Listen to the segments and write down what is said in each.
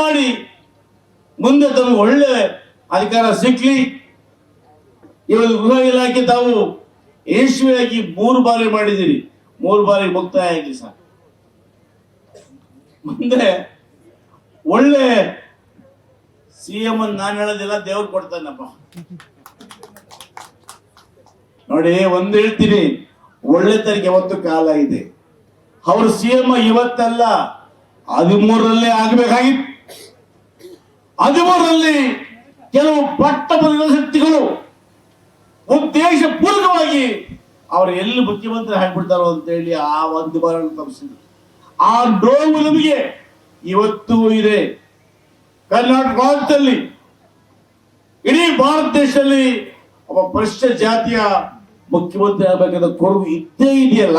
ಮಾಡಿ ಮುಂದೆ ತಮಗೆ ಒಳ್ಳೆ ಅಧಿಕಾರ ಸಿಕ್ಲಿ. ಇವತ್ತು ಗೃಹ ಇಲಾಖೆ ತಾವು ಯಶಸ್ವಿಯಾಗಿ ಮೂರು ಬಾರಿ ಮಾಡಿದಿರಿ ಮೂರು ಬಾರಿ ಮುಕ್ತಾಯ ಆಗಿ ಸರ್. ಮುಂದೆ ಒಳ್ಳೆ ಸಿ ಎಂ ಅಂತ ನಾನು ಹೇಳೋದಿಲ್ಲ, ದೇವ್ರು ಕೊಡ್ತಾನಪ್ಪ. ನೋಡಿ, ಒಂದು ಹೇಳ್ತೀನಿ, ಒಳ್ಳೆತನಕ್ಕೆ ಯಾವತ್ತು ಕಾಲ ಇದೆ. ಅವರು ಸಿ ಎಂ ಇವತ್ತಲ್ಲ, ಹದಿಮೂರರಲ್ಲೇ ಆಗಬೇಕಾಗಿತ್ತು. ಹದಿಮೂರರಲ್ಲಿ ಕೆಲವು ಪಟ್ಟ ಶಕ್ತಿಗಳು ಉದ್ದೇಶ ಪೂರ್ವಕವಾಗಿ ಅವರು ಎಲ್ಲಿ ಮುಖ್ಯಮಂತ್ರಿ ಅಂತ ಹೇಳಿ ಆ ಒಂದು ಬಾರ ತಪ್ಪಿಸಿದ್ರು ಆ ನೋವು ನಮಗೆ ಇವತ್ತು ಇದೆ. ಕರ್ನಾಟಕ ರಾಜ್ಯದಲ್ಲಿ ಇಡೀ ಭಾರತ ದೇಶದಲ್ಲಿ ಒಬ್ಬ ಪರಿಶಿಷ್ಟ ಜಾತಿಯ ಮುಖ್ಯಮಂತ್ರಿ ಆಗಬೇಕಾದ ಕೊರಗು ಇದ್ದೇ ಇದೆಯಲ್ಲ?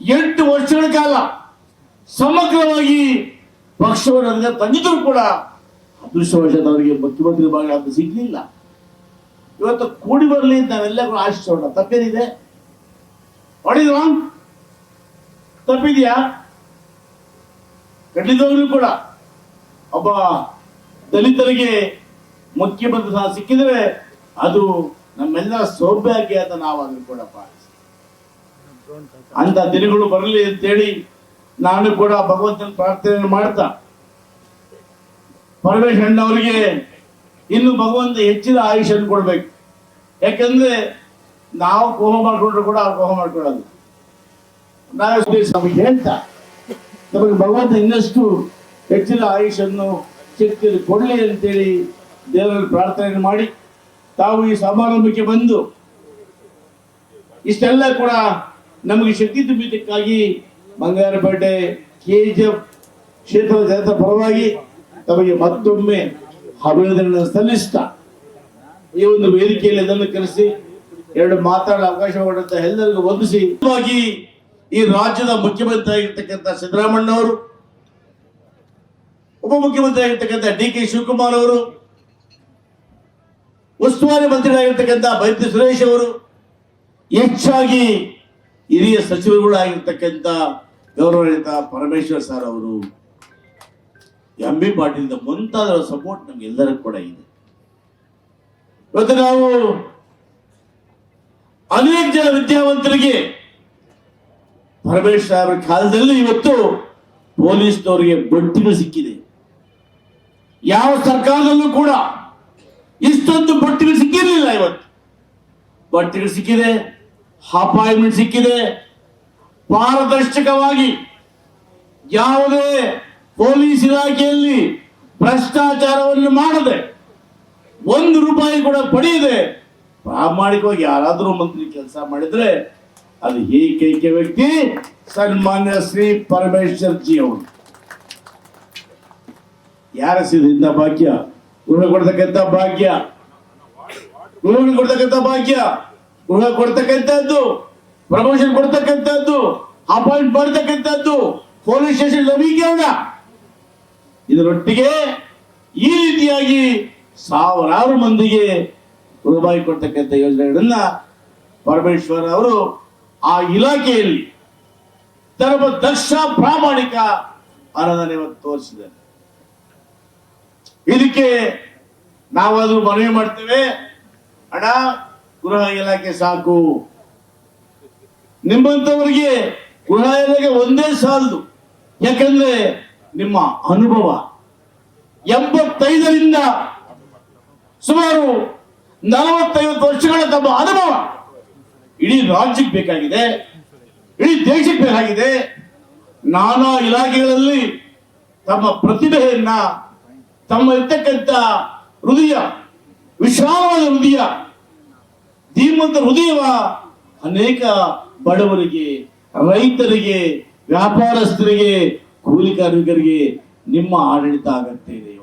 ಎಂಟು ವರ್ಷಗಳ ಕಾಲ ಸಮಗ್ರವಾಗಿ ಪಕ್ಷವನ್ನು ತಂದಿದ್ರು ಕೂಡ ಅದೃಷ್ಟವಶಾತ್ ಅವರಿಗೆ ಮುಖ್ಯಮಂತ್ರಿ ಭಾಗ ಅಂತ ಸಿಗ್ಲಿಲ್ಲ ಇವತ್ತು ಕೂಡಿ ಬರಲಿ ಅಂತ ನಾವೆಲ್ಲರೂ ಆಶಿಸೋಣ. ತಪ್ಪೇನಿದೆ? ಹೊಡಿದ್ವಾ ತಪ್ಪಿದ್ಯಾ? ಖಂಡಿತವಾಗ್ಲೂ ಕೂಡ ಒಬ್ಬ ದಲಿತರಿಗೆ ಮುಖ್ಯಮಂತ್ರಿ ಸಹ ಸಿಕ್ಕಿದ್ರೆ ಅದು ನಮ್ಮೆಲ್ಲರ ಸೌಭಾಗ್ಯ ಅಂತ ನಾವು ಅದನ್ನು ಅಂತ ದಿನಗಳು ಬರಲಿ ಅಂತೇಳಿ ನಾನು ಕೂಡ ಭಗವಂತನ ಪ್ರಾರ್ಥನೆ ಮಾಡ್ತಾ. ಪರಮೇಶ್ ಅಣ್ಣವರಿಗೆ ಇನ್ನು ಭಗವಂತ ಹೆಚ್ಚಿನ ಆಯುಷನ್ನು ಕೊಡ್ಬೇಕು. ಯಾಕಂದ್ರೆ ನಾವು ಕೋಹ ಮಾಡ್ಕೊಂಡ್ರು ಕೂಡ ಅವ್ರು ಕೋಹ ಮಾಡ್ಕೊಳ್ಳೋದು. ನಾವು ನಮಗೆ ಹೇಳ್ತಾ, ನಮಗೆ ಭಗವಂತ ಇನ್ನಷ್ಟು ಹೆಚ್ಚಿನ ಆಯುಷನ್ನು ಶಕ್ತಿಯನ್ನು ಕೊಡಲಿ ಅಂತೇಳಿ ದೇವರಲ್ಲಿ ಪ್ರಾರ್ಥನೆ ಮಾಡಿ. ತಾವು ಈ ಸಮಾರಂಭಕ್ಕೆ ಬಂದು ಇಷ್ಟೆಲ್ಲ ಕೂಡ ನಮಗೆ ಶಕ್ತಿ ತುಂಬಿದ್ದಕ್ಕಾಗಿ ಬಂಗಾರಪೇಟೆ ಕೆ ಜಿ ಎಫ್ ಕ್ಷೇತ್ರದ ಜನರ ಪರವಾಗಿ ತಮಗೆ ಮತ್ತೊಮ್ಮೆ ಅಭಿನಂದನೆ ಸಲ್ಲಿಸ್ತಾ ಈ ಒಂದು ವೇದಿಕೆಯಲ್ಲಿ ಅದನ್ನು ಕಲಿಸಿ ಎರಡು ಮಾತಾಡಲು ಅವಕಾಶ ಮಾಡಿದಂತ ಎಲ್ಲರಿಗೂ ವಂದಿಸಿ. ಈ ರಾಜ್ಯದ ಮುಖ್ಯಮಂತ್ರಿ ಆಗಿರ್ತಕ್ಕಂಥ ಸಿದ್ದರಾಮಣ್ಣ ಅವರು ಉಪಮುಖ್ಯಮಂತ್ರಿ ಆಗಿರ್ತಕ್ಕಂಥ ಡಿ ಕೆ ಶಿವಕುಮಾರ್ ಅವರು, ಉಸ್ತುವಾರಿ ಮಂತ್ರಿಗಳಾಗಿರ್ತಕ್ಕಂಥ ಬೈತಿ ಸುರೇಶ್ ಅವರು, ಹೆಚ್ಚಾಗಿ ಹಿರಿಯ ಸಚಿವರುಗಳು ಆಗಿರ್ತಕ್ಕಂಥ ಗೌರವಾನ್ವಿತ ಪರಮೇಶ್ವರ್ ಸರ್ ಅವರು, ಎಂ ಬಿ ಪಾಟೀಲ್ ಮುಂತಾದ ಸಪೋರ್ಟ್ ನಮ್ಗೆಲ್ಲರಿಗೂ ಕೂಡ ಇದೆ. ಇವತ್ತು ನಾವು ಅನೇಕ ಜನ ವಿದ್ಯಾವಂತರಿಗೆ ಪರಮೇಶ್ವರ ಅವರ ಕಾಲದಲ್ಲಿ ಇವತ್ತು ಪೊಲೀಸ್ನವರಿಗೆ ಬಡ್ತಿಗಳು ಸಿಕ್ಕಿದೆ. ಯಾವ ಸರ್ಕಾರದಲ್ಲೂ ಕೂಡ ಇಷ್ಟೊಂದು ಬಟ್ಟಿಗಳು ಸಿಕ್ಕಿರಲಿಲ್ಲ ಇವತ್ತು. ಬಟ್ಟಿಗಳು ಸಿಕ್ಕಿದೆ ಅಪಾಯಿಂಟ್ಮೆಂಟ್ ಸಿಕ್ಕಿದೆ. ಪಾರದರ್ಶಕವಾಗಿ ಯಾವುದೇ ಪೊಲೀಸ್ ಇಲಾಖೆಯಲ್ಲಿ ಭ್ರಷ್ಟಾಚಾರವನ್ನು ಮಾಡದೆ ಒಂದು ರೂಪಾಯಿ ಕೂಡ ಪಡೆಯದೆ ಪ್ರಾಮಾಣಿಕವಾಗಿ ಯಾರಾದರೂ ಮಂತ್ರಿ ಕೆಲಸ ಮಾಡಿದ್ರೆ ಅದು ಏಕೈಕ ವ್ಯಕ್ತಿ? ಸನ್ಮಾನ್ಯ ಶ್ರೀ ಪರಮೇಶ್ವರ್ ಜಿ ಅವರು. ಯಾರ ಸಿದ್ಧ ಭಾಗ್ಯ? ಗೃಹ ಕೊಡ್ತಕ್ಕಂಥ ಭಾಗ್ಯ. ಗೃಹ ಕೊಡ್ತಕ್ಕಂಥ ಭಾಗ್ಯ. ಗೃಹ ಕೊಡ್ತಕ್ಕಂಥದ್ದು ಪ್ರಮೋಷನ್ ಕೊಡ್ತಕ್ಕಂಥದ್ದು ಅಪಾಯಿಂಟ್ ಮಾಡ್ತಕ್ಕಂಥದ್ದು ಪೊಲೀಸ್ ಸ್ಟೇಷನ್ ನವೀಕರಣ ಇದರೊಟ್ಟಿಗೆ ಈ ರೀತಿಯಾಗಿ ಸಾವಿರಾರು ಮಂದಿಗೆ ರೂಪಾಯಿ ಕೊಡ್ತಕ್ಕಂಥ ಯೋಜನೆಗಳನ್ನ ಪರಮೇಶ್ವರ್ ಅವರು ಆ ಇಲಾಖೆಯಲ್ಲಿ ತರಬ ದಕ್ಷ ಪ್ರಾಮಾಣಿಕ ಇವತ್ತು ತೋರಿಸಿದ್ದಾರೆ. ಇದಕ್ಕೆ ನಾವಾದ್ರೂ ಮನವಿ ಮಾಡ್ತೇವೆ. ಅಣ್ಣ ಗೃಹ ಇಲಾಖೆ ಸಾಕು. ನಿಮ್ಮಂತವರಿಗೆ ಗೃಹ ಇಲಾಖೆ ಒಂದೇ ಸಾಲದು. ಯಾಕಂದ್ರೆ ನಿಮ್ಮ ಅನುಭವ ಎಂಬತ್ತೈದರಿಂದ ಸುಮಾರು ನಲವತ್ತೈವತ್ತು ವರ್ಷಗಳ ತಮ್ಮ ಅನುಭವ ಇಡೀ ರಾಜ್ಯಕ್ಕೆ ಬೇಕಾಗಿದೆ, ಇಡೀ ದೇಶಕ್ಕೆ ಬೇಕಾಗಿದೆ. ನಾನಾ ಇಲಾಖೆಗಳಲ್ಲಿ ತಮ್ಮ ಪ್ರತಿಭೆಯನ್ನ, ತಮ್ಮ ಇರ್ತಕ್ಕಂಥ ಹೃದಯ, ವಿಶಾಲವಾದ ಹೃದಯ ಧೀಮಂತ ಹೃದಯವ ಅನೇಕ ಬಡವರಿಗೆ ರೈತರಿಗೆ ವ್ಯಾಪಾರಸ್ಥರಿಗೆ ಕೂಲಿ ಕಾರ್ಮಿಕರಿಗೆ ನಿಮ್ಮ ಆಡಳಿತ ಇದೆ.